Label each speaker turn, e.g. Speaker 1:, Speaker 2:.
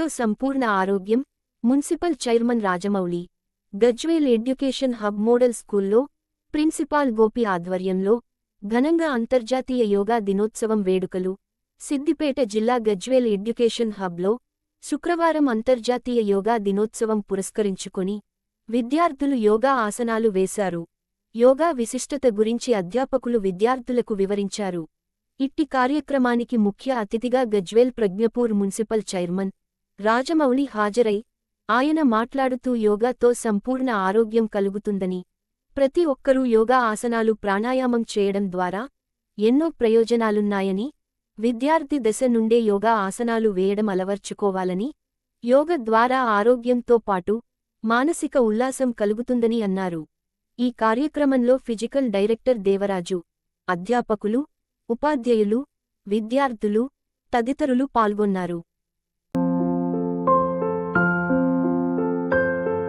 Speaker 1: యోగాతో సంపూర్ణ ఆరోగ్యం municipal chairman Rajamouli Gajwel education hub model స్కూల్లో ప్రిన్సిపాల్ గోపి ఆధ్వర్యంలో ఘనంగా అంతర్జాతీయ యోగా దినోత్సవం వేడుకలు సిద్దిపేట జిల్లా గజ్వేల్ ఎడ్యుకేషన్ హబ్లో శుక్రవారం అంతర్జాతీయ యోగా దినోత్సవం పురస్కరించుకొని విద్యార్థులు యోగా ఆసనాలు వేశారు. యోగా విశిష్టత గురించి అధ్యాపకులు విద్యార్థులకు వివరించారు. ఇట్టి కార్యక్రమానికి ముఖ్య అతిథిగా గజ్వేల్ ప్రజ్ఞపూర్ మున్సిపల్ చైర్మన్ రాజమౌళి హాజరై ఆయన మాట్లాడుతూ యోగాతో సంపూర్ణ ఆరోగ్యం కలుగుతుందని ప్రతి ఒక్కరూ యోగా ఆసనాలు ప్రాణాయామం చేయడం ద్వారా ఎన్నో ప్రయోజనాలున్నాయని విద్యార్థి దశ నుండే యోగా ఆసనాలు వేయడం అలవర్చుకోవాలని యోగ ద్వారా ఆరోగ్యంతో పాటు మానసిక ఉల్లాసం కలుగుతుందని అన్నారు. ఈ కార్యక్రమంలో ఫిజికల్ డైరెక్టర్ దేవరాజు అధ్యాపకులు ఉపాధ్యాయులు విద్యార్థులు తదితరులు పాల్గొన్నారు.